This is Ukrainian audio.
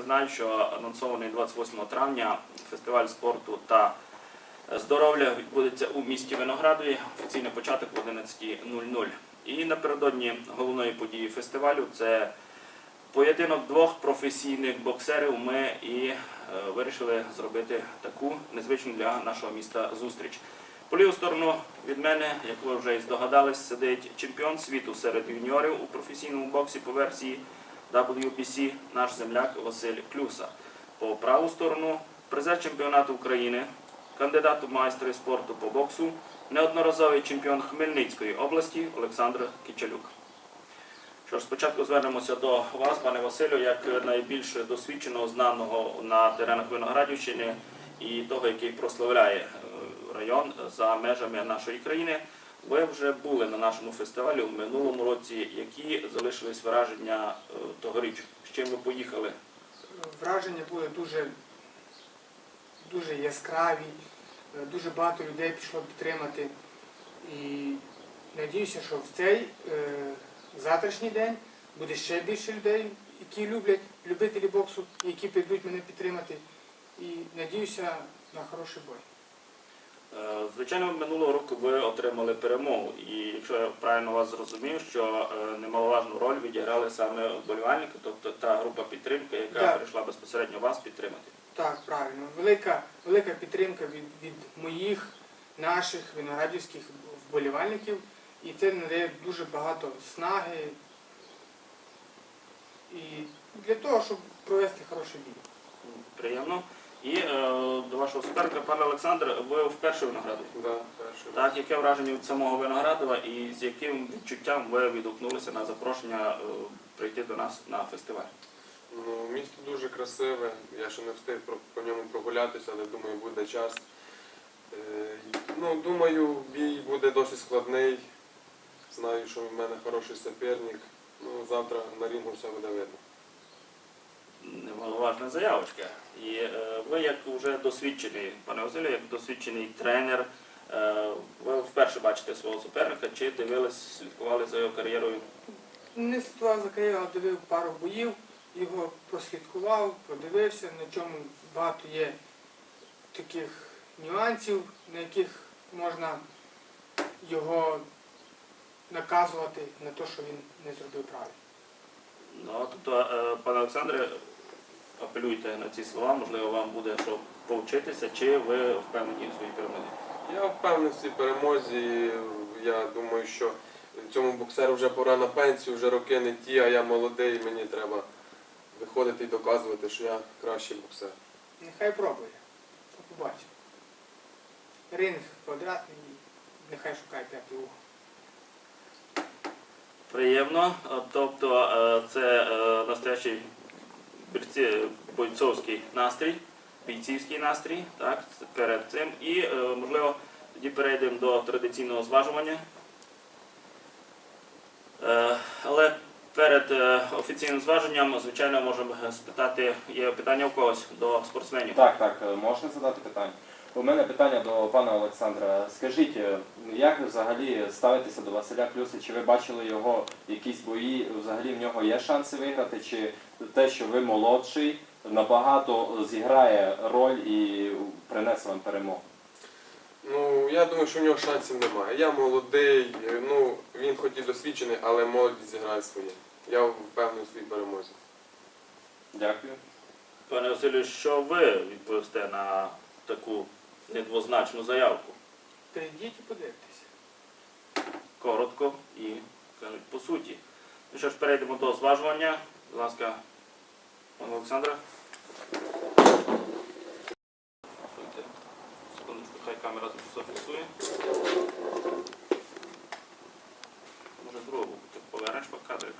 вже знають, що анонсований 28 травня фестиваль спорту та здоров'я відбудеться у місті Виноградові. Офіційний початок в 11.00. І напередодні головної події фестивалю це поєдинок двох професійних боксерів. Ми і е, вирішили зробити таку незвичну для нашого міста зустріч. По ліву сторону від мене, як ви вже і здогадались, сидить чемпіон світу серед юніорів у професійному боксі по версії WBC, наш земляк Василь Клюса. По праву сторону призер чемпіонату України, кандидат у майстри спорту по боксу, неодноразовий чемпіон Хмельницької області Олександр Кичалюк. Що ж, спочатку звернемося до вас, пане Василю, як найбільш досвідченого, знаного на теренах Виноградівщини і того, який прославляє е, район за межами нашої країни. Ви вже були на нашому фестивалі у минулому році. Які залишились враження е, тогоріч? З чим ви поїхали? Враження були дуже, дуже яскраві, е, дуже багато людей пішло підтримати. І надіюся, що в цей е, завтрашній день буде ще більше людей, які люблять, любителі боксу, які прийдуть мене підтримати. І надіюся на хороший бой. Звичайно, минулого року ви отримали перемогу, і якщо я правильно вас зрозумів, що е, немаловажну роль відіграли саме вболівальники, тобто та група підтримки, яка Так. прийшла безпосередньо вас підтримати. Так, правильно. Велика, велика підтримка від, від моїх, наших виноградівських вболівальників. І це надає дуже багато снаги і для того, щоб провести хороший бій. Приємно. І е, до вашого суперника, пане Олександр, ви вперше в Виноградові. Да, перший. Так, яке враження від самого Виноградова і з яким відчуттям ви відгукнулися на запрошення е, прийти до нас на фестиваль? Ну, місто дуже красиве. Я ще не встиг про- по ньому прогулятися, але думаю, буде час. Е, Ну, думаю, бій буде досить складний. Знаю, що в мене хороший суперник. Ну, завтра на рінгу все буде видно. Немаловажна заявочка. І е, ви як вже досвідчений, пане Василю, як досвідчений тренер, е, ви вперше бачите свого суперника, чи дивились, слідкували за його кар'єрою? Не слідкував за кар'єрою, а дивив пару боїв, його прослідкував, подивився, на чому багато є таких нюансів, на яких можна його наказувати на те, що він не зробив правильно. Ну, тобто, е, пане Олександре, апелюйте на ці слова, можливо, вам буде що повчитися, чи ви впевнені в своїй перемозі? Я впевнений в цій перемозі. Я думаю, що цьому боксеру вже пора на пенсію, вже роки не ті, а я молодий, мені треба виходити і доказувати, що я кращий боксер. Нехай пробує. То побачимо. Ринг квадратний, нехай шукає п'ятий угол. Приємно. Тобто е, це е, настоящий бойцовський настрій, бійцівський настрій, так, перед цим. І, е, можливо, тоді перейдемо до традиційного зважування. Е, Але перед е, офіційним зваженням, звичайно, можемо спитати, є питання у когось до спортсменів. Так, так, можна задати питання. У мене питання до пана Олександра. Скажіть, е, як ви взагалі ставитеся до Василя Клюси? Чи ви бачили його якісь бої? Взагалі в нього є шанси виграти? Чи те, що ви молодший, набагато зіграє роль і принесе вам перемогу? Ну, я думаю, що в нього шансів немає. Я молодий, е, ну, він хоч і досвідчений, але молодість зіграє своє. Я впевнений в своїй перемозі. Дякую. Пане Василю, що ви відповісте на таку недвозначну заявку. Прийдіть і подивитися. Коротко і кажуть, по суті. Ну що ж, перейдемо до зважування. Будь ласка, пане Олександра. Секундочку, хай камера зафіксує. Може з другого повернеш по кадрик.